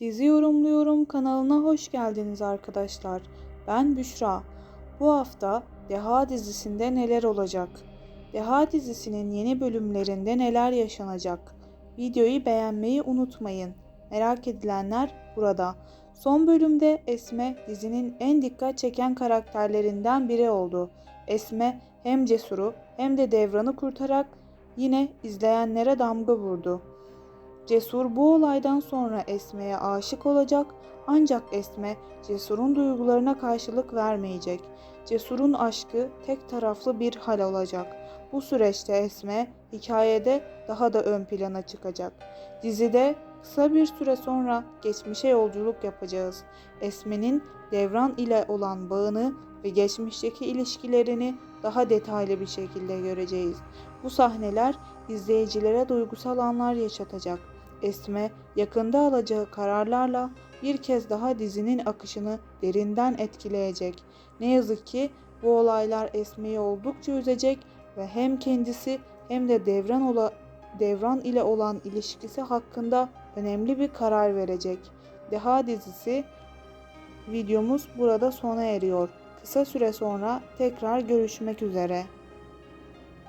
Dizi Yorumluyorum kanalına hoş geldiniz arkadaşlar. Ben Büşra. Bu hafta Deha dizisinde neler olacak? Deha dizisinin yeni bölümlerinde neler yaşanacak? Videoyu beğenmeyi unutmayın. Merak edilenler burada. Son bölümde Esme dizinin en dikkat çeken karakterlerinden biri oldu. Esme hem cesuru hem de Devran'ı kurtarak yine izleyenlere damga vurdu. Cesur bu olaydan sonra Esme'ye aşık olacak ancak Esme Cesur'un duygularına karşılık vermeyecek. Cesur'un aşkı tek taraflı bir hal olacak. Bu süreçte Esme hikayede daha da ön plana çıkacak. Dizide kısa bir süre sonra geçmişe yolculuk yapacağız. Esme'nin Devran ile olan bağını ve geçmişteki ilişkilerini daha detaylı bir şekilde göreceğiz. Bu sahneler izleyicilere duygusal anlar yaşatacak. Esme yakında alacağı kararlarla bir kez daha dizinin akışını derinden etkileyecek. Ne yazık ki bu olaylar Esme'yi oldukça üzecek ve hem kendisi hem de Devran ola, Devran ile olan ilişkisi hakkında önemli bir karar verecek. Deha dizisi videomuz burada sona eriyor. Kısa süre sonra tekrar görüşmek üzere.